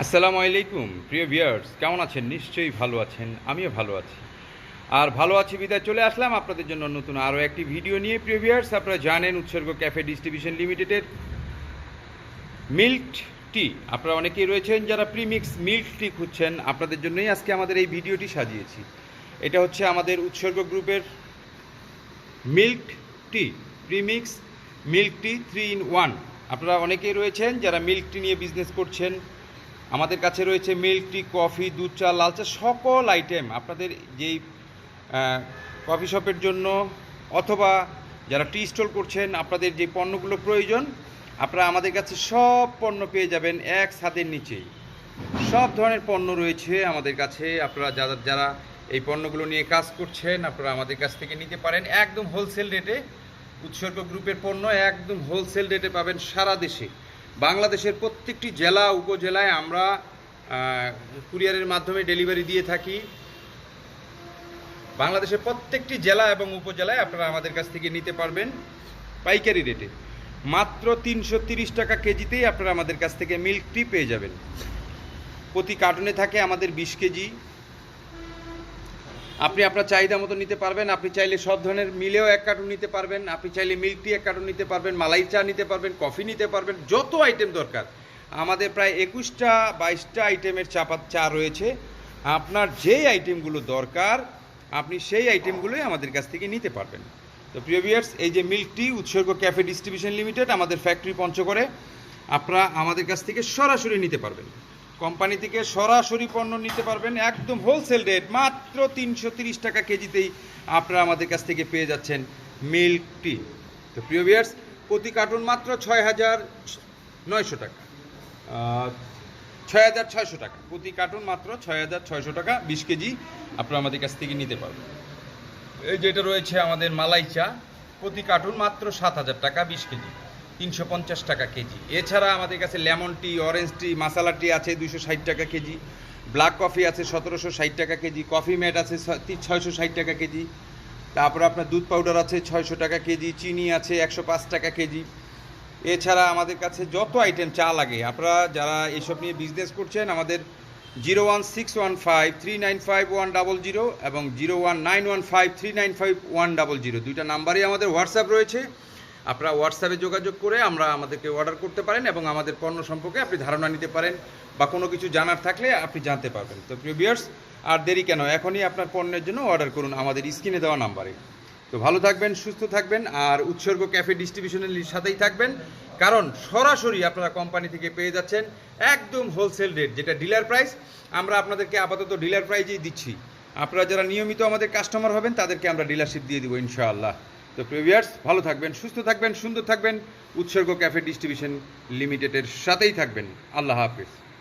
আসসালামু আলাইকুম, প্রিয় ভিউয়ার্স কেমন আছেন? নিশ্চয়ই ভালো আছেন, আমিও ভালো আছি। আর ভালো আছি বিদায় চলে আসলাম আপনাদের জন্য নতুন আরও একটি ভিডিও নিয়ে। প্রিয় ভিউয়ার্স আপনারা জানেন উৎসর্গ ক্যাফে ডিস্ট্রিবিউশন লিমিটেডের মিল্ক টি আপনারা অনেকেই রয়েছেন যারা প্রিমিক্স মিল্ক টি খুঁজছেন, আপনাদের জন্যই আজকে আমাদের এই ভিডিওটি সাজিয়েছি। এটা হচ্ছে আমাদের উৎসর্গ গ্রুপের milk tea premix milk tea three in one আপনারা অনেকেই রয়েছেন যারা মিল্ক টি নিয়ে বিজনেস করছেন আমাদের কাছে রয়েছে মিল্ক টি কফি দুধ চা, লাল চা, সকল আইটেম আপনাদের যেই কফি শপের জন্য অথবা যারা টি স্টল করছেন, আপনাদের যে পণ্যগুলো প্রয়োজন, আপনারা আমাদের কাছে সব পণ্য পেয়ে যাবেন এক ছাদের নিচেই সব ধরনের পণ্য রয়েছে আমাদের কাছে। আপনারা যারা যারা এই পণ্যগুলো নিয়ে কাজ করছেন, আপনারা আমাদের কাছ থেকে নিতে পারেন। একদম হোলসেল রেটে উৎসর্গ গ্রুপের পণ্য একদম হোলসেল রেটে পাবেন সারা দেশে। বাংলাদেশের প্রত্যেকটি জেলা, উপজেলায় আমরা কুরিয়ারের মাধ্যমে ডেলিভারি দিয়ে থাকি। বাংলাদেশের প্রত্যেকটি জেলা এবং উপজেলায় আপনারা আমাদের কাছ থেকে নিতে পারবেন পাইকারি রেটে। মাত্র তিনশো টাকা কেজিতেই আপনারা আমাদের কাছ থেকে মিল্ক টি পেয়ে যাবেন। প্রতি কার্টুনে থাকে আমাদের বিশ কেজি। আপনি আপনার চাহিদা মতো নিতে পারবেন, আপনি চাইলে সব ধরনের মিলেও এক কার্টুন নিতে পারবেন, আপনি চাইলে মিল্ক টি এক কার্টুন নিতে পারবেন, মালাই চা নিতে পারবেন, কফি নিতে পারবেন, যত আইটেম দরকার। আমাদের প্রায় একুশটা, বাইশটা আইটেমের চাপা চা রয়েছে। আপনার যেই আইটেমগুলো দরকার, আপনি সেই আইটেমগুলোই আমাদের কাছ থেকে নিতে পারবেন। তো প্রিয় ভিউয়ার্স এই যে milk tea Utsarga cafe distribution limited আমাদের ফ্যাক্টরি পঞ্চগড়ে, আপনারা আমাদের কাছ থেকে সরাসরি নিতে পারবেন। কোম্পানি থেকে সরাসরি পণ্য নিতে পারবেন একদম হোলসেল রেট মাত্র তিনশো টাকা কেজিতেই আপনারা আমাদের কাছ থেকে পেয়ে যাচ্ছেন মিল্ক টি তো প্রিয় ভিউয়ার্স প্রতি কার্টুন মাত্র ছয় হাজার নয়শো টাকা। ছয় হাজার ছয়শো টাকা। প্রতি কার্টুন মাত্র ছয় হাজার ছয়শো টাকা, বিশ কেজি আপনারা আমাদের কাছ থেকে নিতে পারবেন। এই যেটা রয়েছে আমাদের মালাই চা, প্রতি কার্টুন মাত্র সাত হাজার টাকা, বিশ কেজি। তিনশো পঞ্চাশ টাকা কেজি। এছাড়া আমাদের কাছে লেমন টি, অরেঞ্জ টি মাসালা টি আছে দুশো ষাট টাকা কেজি। ব্ল্যাক কফি আছে সতেরোশো ষাট টাকা কেজি। কফি মেট আছে ছয়শো ষাট টাকা কেজি। তারপর আপনার দুধ পাউডার আছে ছয়শো টাকা কেজি। চিনি আছে একশো পাঁচ টাকা কেজি। এছাড়া আমাদের কাছে যত আইটেম চা লাগে, আপনারা যারা এইসব নিয়ে বিজনেস করছেন, আমাদের zero one six one five three nine five one double zero এবং zero one nine one five three nine five one double zero. দুইটা নাম্বারই আমাদের হোয়াটসঅ্যাপ রয়েছে। আপনারা হোয়াটসঅ্যাপে যোগাযোগ করে আমরা আমাদেরকে অর্ডার করতে পারেন এবং আমাদের পণ্য সম্পর্কে আপনি ধারণা নিতে পারেন বা কোনো কিছু জানার থাকলে আপনি জানতে পারবেন। তো প্রিয় বিয়ার্স আর দেরি কেন? এখনই আপনার পণ্যের জন্য অর্ডার করুন আমাদের স্ক্রিনে দেওয়া নাম্বারে। তো ভালো থাকবেন, সুস্থ থাকবেন, আর উৎসর্গ ক্যাফে ডিস্ট্রিবিউশনের সাথেই থাকবেন। কারণ সরাসরি আপনারা কোম্পানি থেকে পেয়ে যাচ্ছেন একদম হোলসেল রেট যেটা ডিলার প্রাইস আমরা আপনাদেরকে আপাতত ডিলার প্রাইজেই দিচ্ছি। আপনারা যারা নিয়মিত আমাদের কাস্টমার হবেন, তাদেরকে আমরা ডিলারশিপ দিয়ে দেবো, ইনশাআল্লাহ। তো প্রিভিয়ার্স ভালো থাকবেন, সুস্থ থাকবেন, সুন্দর থাকবেন। উৎসর্গ ক্যাফে ডিস্ট্রিবিউশন লিমিটেডের সাথেই থাকবেন। আল্লাহ হাফিজ।